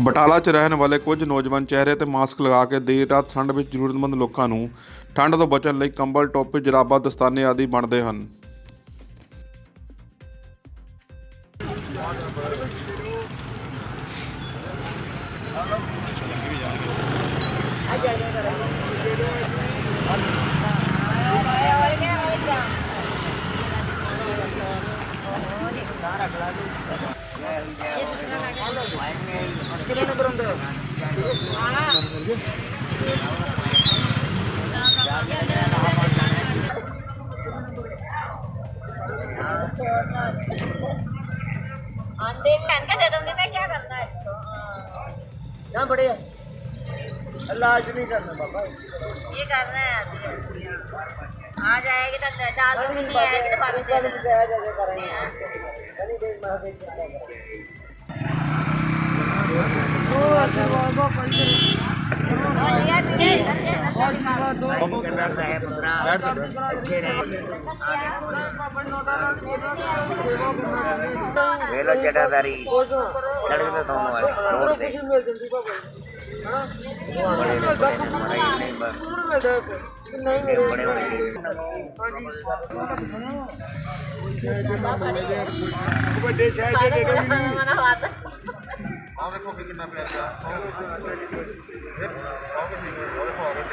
ਬਟਾਲਾ 'ਚ ਰਹਿਣ ਵਾਲੇ ਕੁਝ ਨੌਜਵਾਨ ਚਿਹਰੇ ਤੇ ਮਾਸਕ ਲਗਾ ਕੇ ਦੇਰ ਰਾਤ ਠੰਡ ਵਿੱਚ ਜ਼ਰੂਰਤਮੰਦ ਲੋਕਾਂ ਨੂੰ ਠੰਡ ਤੋਂ ਬਚਣ ਲਈ ਕੰਬਲ, ਟੋਪੀ, ਜਰਾਬਾਂ, ਦਸਤਾਨੇ ਆਦਿ ਵੰਡਦੇ ਹਨ। आंधे पहन के दे दूंगी मैं क्या करना है इसको क्या बढ़िया इलाज नहीं करना बाबा ये करना है ऐसे। आ जाएगी तो डाल दूंगी नहीं आएगी तो बाद में दे दूंगी ਵੇਲਾ ਜਟਾਦਾਰੀ ਸੜਕ ਤੇ ਸੌਣ ਵਾਲੇ ਰੋਡ ਤੇ ਮਿਲ ਜਾਂਦੀ ਬਾਬਾ ਬੜੇ ਨੇ। ਬੜੇ ਮਾਰਾ ਹੀ ਨਹੀਂ ਬਸ ਨਹੀਂ ਇਹ ਬੜੇ ਬੜੇ ਵੱਡੇ ਸ਼ਹਿਰ ਦੇ ਕਿੰਨਾ ਪਿਆਰ ਦਾ? ਫਿਰ ਆਉਂ ਕਿ ਨਹੀਂ ਹੋਇਆ ਭਾਵੇਂ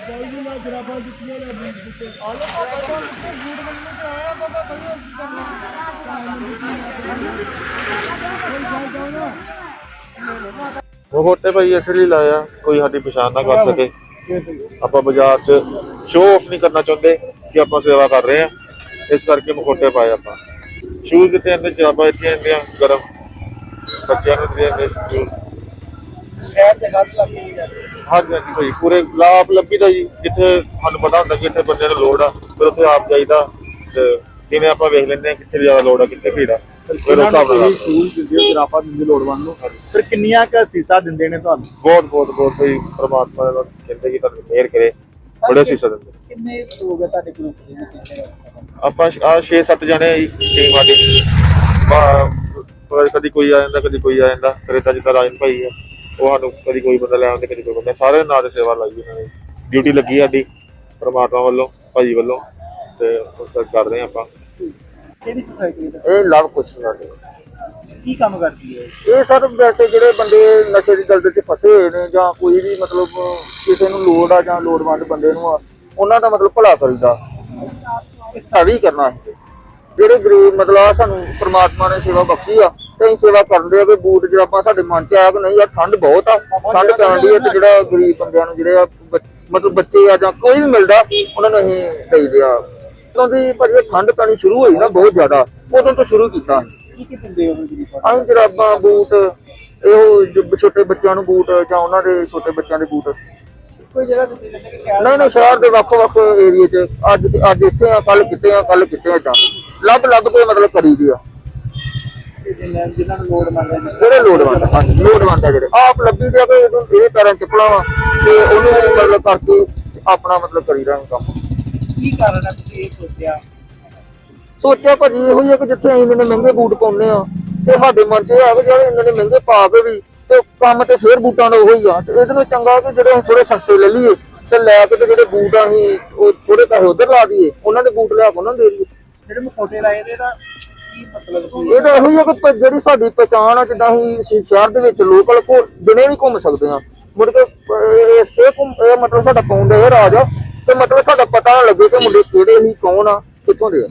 ਜਾਈ ਨਾ ਜਰਾਬਾਂ ਦਿੱਤੀਆਂ ਨੇ ਬੀਜ ਦਿੱਤੇ ਆਲੋ ਆਲੋ ਬੂਟ ਬੰਨ੍ਹਣ ਤੇ ਆਇਆ ਬਾਬਾ ਭਈਆ ਕੀ ਕਰਨਾ ਕੋਈ ਗੱਲ ਨਾ ਮੋਟੇ ਭਾਈ ਇਸ ਲਈ ਲਾਇਆ ਕੋਈ ਸਾਡੀ ਪਛਾਣ ਨਾ ਕਰ ਸਕੇ। ਆਪਾਂ ਬਾਜ਼ਾਰ 'ਚ ਸ਼ੋਅ ਆਫ ਨਹੀਂ ਕਰਨਾ ਚਾਹੁੰਦੇ ਕਿ ਆਪਾਂ ਸੇਵਾ ਕਰ ਰਹੇ ਆ ਇਸ ਕਰਕੇ ਮਖੋਟੇ ਪਾਏ ਆਪਾਂ। ਸ਼ੂਜ਼ ਕਿਤੇ ਅੰਦਰ ਜਰਾਬਾਂ ਇੱਥੇ ਆਂਦੀਆਂ ਗਰਮ। ਬੱਚਿਆਂ ਨੂੰ ਦੇ ਅੰਦਰ ਸ਼ਹਿਰ ਦੇ ਗੱਲ ਲੱਗੀ ਜਾਂਦੀ ਹਾਂਜੀ ਹਾਂਜੀ ਭਾਈ ਪੂਰੇ ਲਾਭ ਲੱਭੀ ਦਾ ਜੀ। ਜਿੱਥੇ ਸਾਨੂੰ ਪਤਾ ਹੁੰਦਾ ਕਿ ਇੱਥੇ ਬੰਦੇ ਨੂੰ ਲੋੜ ਆ ਫਿਰ ਉੱਥੇ ਆਪ ਜਾਈਦਾ। ਤੇ ਜਿਵੇਂ ਆਪਾਂ ਵੇਖ ਲੈਂਦੇ ਆ ਕਿੱਥੇ ਜ਼ਿਆਦਾ ਲੋੜ ਆ ਕਿੱਥੇ ਭੀੜ ਆ। ਫਿਰ ਉਸ ਹਿਸਾਬ ਨਾਲ ਸ਼ੂਜ਼ ਦਿੰਦੇ ਹੋ ਜਰਾਬਾਂ ਦਿੰਦੇ ਲੋੜਵੰਦ ਨੂੰ। ਫਿਰ ਕਿੰਨੀਆਂ ਕ ਸੀਸਾ ਦਿੰਦੇ ਨੇ ਤੁਹਾਨੂੰ? ਬਹੁਤ ਬਹੁਤ ਬਹੁਤ ਭਾਈ ਪ੍ਰਮਾਤਮਾ ਦਾ ਕਹਿੰਦੇ ਕਿ ਤੁਹਾਨੂੰ ਮਿਹਰ ਕਰੇ। ਬੜੇ ਸੀਸਾ ਦਿੰਦੇ ਕਿੰਨੇ ਲੋਕ ਹੈ ਤੁਹਾਡੇ ਗਰੁੱਪ ਦੇ ਵਿੱਚ? ਆਪਾਂ ਆ 6-7 ਜਣੇ ਟੀਮ ਸਾਡੀ। ਬਾ- ਪਰ ਕਦੀ ਕੋਈ ਆ ਜਾਂਦਾ ਕਦੀ ਕੋਈ ਆ ਜਾਂਦਾ। ਜਿੱਦਾਂ ਰਾਜਨ ਭਾਈ ਆ ਉਹ ਸਾਨੂੰ ਕਦੀ ਕੋਈ ਬੰਦਾ ਲੈ ਆਉਂਦੇ ਕਦੀ ਕੋਈ ਬੰਦਾ। ਸਾਰੇ ਨਾਂ ਤੇ ਸੇਵਾ ਲਾਈ ਉਹਨਾਂ ਨੇ। ਡਿਊਟੀ ਲੱਗੀ ਸਾਡੀ ਪ੍ਰਮਾਤਮਾ ਵੱਲੋਂ ਭਾਈ ਵੱਲੋਂ। ਤੇ ਉਸ ਤੱਕ ਕਰਦੇ ਹਾਂ ਆਪਾਂ। ਕਿਹੜੀ ਸੁਸਾਇਟੀ ਦਾ? ਇਹ ਲਵ ਕੁਸ਼ਨ ਸਾਡੇ ਕੀ ਕੰਮ ਕਰਦੀ ਹੈ? ਇਹ ਸਰ ਵੈਸੇ ਜਿਹੜੇ ਬੰਦੇ ਨਸ਼ੇ ਦੀ ਦਲਦਲ 'ਚ ਫਸੇ ਹੋਏ ਨੇ ਜਾਂ ਕੋਈ ਵੀ ਮਤਲਬ ਕਿਸੇ ਨੂੰ ਲੋੜ ਆ ਜਾਂ ਲੋੜਵੰਦ ਬੰਦੇ ਨੂੰ ਆ ਉਹਨਾਂ ਦਾ ਮਤਲਬ ਭਲਾ ਕਰੀਦਾ। ਇਸ ਤਰ੍ਹਾਂ ਕਰਨਾ ਹੈ। ਜਿਹੜੇ ਗਰੀਬ ਮਤਲਬ ਆ ਸਾਨੂੰ ਪ੍ਰਮਾਤਮਾ ਨੇ ਸੇਵਾ ਬਖਸ਼ੀ ਆ ਤੇ ਅਸੀਂ ਸੇਵਾ ਕਰਦੇ ਆ ਕਿ ਬੂਟ ਜਿਹੜਾ ਆਪਾਂ ਸਾਡੇ ਮਨ 'ਚ ਆਇਆ ਕਿ ਨਹੀਂ ਆ ਠੰਡ ਬਹੁਤ ਆ। ਠੰਡ ਪੈਣ ਦੀ ਹੈ ਤੇ ਜਿਹੜਾ ਗਰੀਬ ਬੰਦਿਆਂ ਨੂੰ ਜਿਹੜੇ ਆ ਮਤਲਬ ਬੱਚੇ ਆ ਜਾਂ ਕੋਈ ਵੀ ਮਿਲਦਾ ਉਹਨਾਂ ਨੂੰ ਅਸੀਂ ਦੇਈਦੇ ਆ। ਕਿਉਂਕਿ ਭਾਜੀ ਠੰਡ ਪੈਣੀ ਸ਼ੁਰੂ ਹੋਈ ਨਾ ਬਹੁਤ ਜ਼ਿਆਦਾ ਉਦੋਂ ਤੋਂ ਸ਼ੁਰੂ ਕੀਤਾ। ਕੀ ਕੀ ਦਿੰਦੇ ਹੋ ਗਰੀਬਾਂ ਅਸੀਂ ਜਰਾਬਾਂ ਬੂਟ ਇਹੋ ਜੋ ਛੋਟੇ ਬੱਚਿਆਂ ਨੂੰ ਬੂਟ ਜਾਂ ਉਹਨਾਂ ਦੇ ਛੋਟੇ ਬੱਚਿਆਂ ਦੇ ਬੂਟ। ਕੋਈ ਜਗ੍ਹਾ ਦਿੰਦੇ ਨੇ ਕਿ ਸ਼ਹਿਰ ਨਹੀਂ ਨਹੀਂ ਸ਼ਹਿਰ ਦੇ ਵੱਖ ਵੱਖ ਏਰੀਏ 'ਚ ਅੱਜ ਅੱਜ ਇੱਥੇ ਆ ਕੱਲ ਕਿਤੇ ਆ ਕੱਲ ਕਿਤੇ ਆ ਤਾਂ ਲੱਭ ਲੱਭ ਕੇ ਮਤਲਬ ਕਰੀਦੀ ਆ। ਦੇ ਜਿਨ੍ਹਾਂ ਜਿਨ੍ਹਾਂ ਨੂੰ ਲੋੜ ਮੰਗਦੇ ਨੇ। ਜਿਹੜੇ ਲੋੜਵੰਦ ਹਾਂਜੀ ਲੋੜਵੰਦ ਆ ਜਿਹੜੇ। ਆਪ ਲੱਭੀ ਦੇ ਇਹਨੂੰ ਇਹ ਪੈਰਾਂ 'ਚ ਵਾ ਤੇ ਉਹਨੂੰ ਮਤਲਬ ਕਰਕੇ ਆਪਣਾ ਮਤਲਬ ਕਰੀਦਾ ਕੰਮ। ਕੀ ਕਾਰਨ ਹੈ ਤੁਸੀਂ ਇਹ ਸੋਚਿਆ? ਸੋਚਿਆ ਭਾਜੀ ਇਹੋ ਹੀ ਕਿ ਜਿੱਥੇ ਅਸੀਂ ਇੰਨੇ ਮਹਿੰਗੇ ਬੂਟ ਪਾਉਂਦੇ ਆ ਤੇ ਸਾਡੇ ਮਨ 'ਚ ਇਹ ਆ ਕਿ ਜਿਹੜੇ ਇੰਨੇ ਨੇ ਮਹਿੰਗੇ ਪਾ ਕੇ ਵੀ ਤੇ ਕੰਮ ਤੇ ਫੇਰ ਬੂਟਾਂ ਦਾ ਉਹੋ ਹੀ ਆ। ਤੇ ਇਹਦੇ ਨਾਲ ਚੰਗਾ ਕਿ ਜਿਹੜੇ ਅਸੀਂ ਥੋੜੇ ਸਸਤੇ ਲੈ ਲਈਏ ਤੇ ਲੈ ਕੇ ਤੇ ਜਿਹੜੇ ਬੂਟ ਆ ਅਸੀਂ ਉਹ ਥੋੜੇ ਪੈਸੇ ਉਧਰ ਲਾ ਦਈਏ ਉਹਨਾਂ ਦੇ ਬੂਟ ਲਿਆ ਕੇ ਉਹਨਾਂ ਨੂੰ ਦੇ ਦਈਏ। ਜਿਹੜੇ ਮਖੌਟੇ ਲਾਏ ਨੇ ਦਾ ਕੀ ਮਤਲਬ ਕੀ ਇਹ ਤਾਂ ਇਹੋ ਹੀ ਆ ਕਿ ਪ- ਜਿਹੜੀ ਸਾਡੀ ਪਛਾਣ ਆ ਜਿੱਦਾਂ ਅਸੀਂ ਸ਼ਹਿਰ ਦੇ ਵਿੱਚ ਲੋਕਲ ਕੋ ਦਿਨੇ ਵੀ ਘੁੰਮ ਸਕਦੇ ਆ ਮੁੜ ਕੇ ਅਹ, ਇਹ ਇਹ ਘੁੰਮ- ਇਹ ਮਤਲਬ ਸਾਡਾ ਪਾਉਂਦਾ ਇਹ ਰਾਜ। ਆ ਤੇ ਮਤਲਬ ਸਾਡਾ ਪਤਾ ਲੱਗੇ ਕਿ ਮੁੰਡੇ ਕਿਹੜੇ ਸੀ ਕੌਣ ਆ ਕਿੱਥੋਂ ਦੇ ਆ।